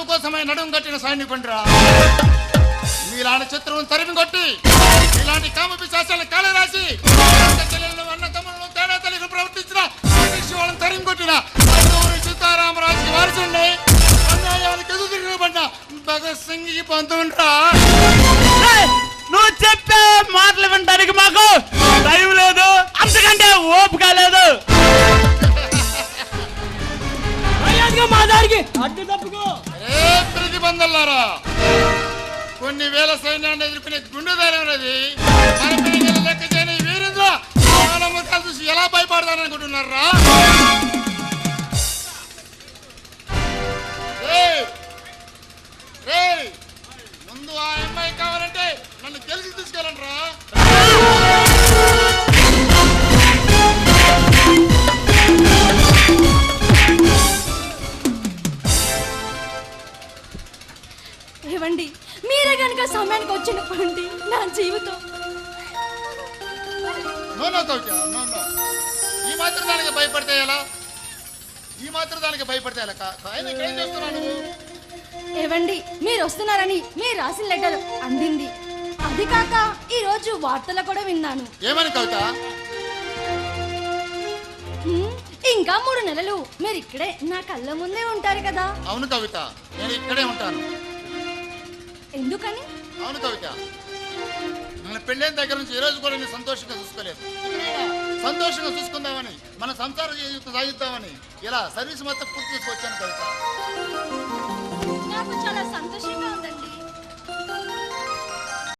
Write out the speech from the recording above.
సైనికుండ్రా. మీలాంటి చిత్రం తరిమి కొట్టి ఇలాంటి కామ పిశాచాలను కాళ రాసి అక్క చెల్లెలను అన్న తమ్ములను తేడా తల్లికి ప్రవర్తించిన వాళ్ళని తరిమి కొట్టిన సీతారామరాజుకి వారసుండి అన్యాయానికి ఎదురు తిరగబడిన భగత్ సింగ్ పంతుండ్రా ఏయ్, నువ్వు చెప్పే మాటలు వినడానికి మాకు టైం లేదు. అంతకంటే ఓపిక లేదు. మా దారికి. అడ్డు తప్పుకో. ప్రతిబంధులారా కొన్ని వేల సైన్యాన్ని ఎదుర్కొనే గుండె ధైర్యం ఉన్నది లెక్క చేయని వీరేంద్ర చాలా చూసి ఎలా భయపడతాను అనుకుంటున్నారా? ముందు ఆ అమ్మాయి కావాలంటే నన్ను తెలిసి తీసుకెళ్ళండి రా ఏవండి మీరే కనుక సమయానికి వచ్చినప్పుడు నా జీవితం. ఈ మాత్రం దానికి భయపడితే ఎలా? ఈ మాత్రం దానికి భయపడితే ఎలా? ఏం ఏవండి మీరు వస్తున్నారని మీరు రాసిన లెటర్ అందింది. అది కాక ఈ రోజు వార్తలు కూడా విన్నాను. ఏమని కవిత? ఇంకా మూడు నెలలు. మీరు ఇక్కడే నా కళ్ళ ముందే ఉంటారు కదా. అవును కవిత నేను ఇక్కడే ఉంటాను. ఎందుకని? అవును కవిత. మన పెళ్ళైన దగ్గర నుంచి ఈ రోజు కూడా నేను సంతోషంగా చూసుకోలేదు. సంతోషంగా చూసుకుందామని మన సంసార జీవితం సాగిద్దామని ఇలా సర్వీస్ మొత్తం పూర్తి చేసుకొచ్చాను కవిత.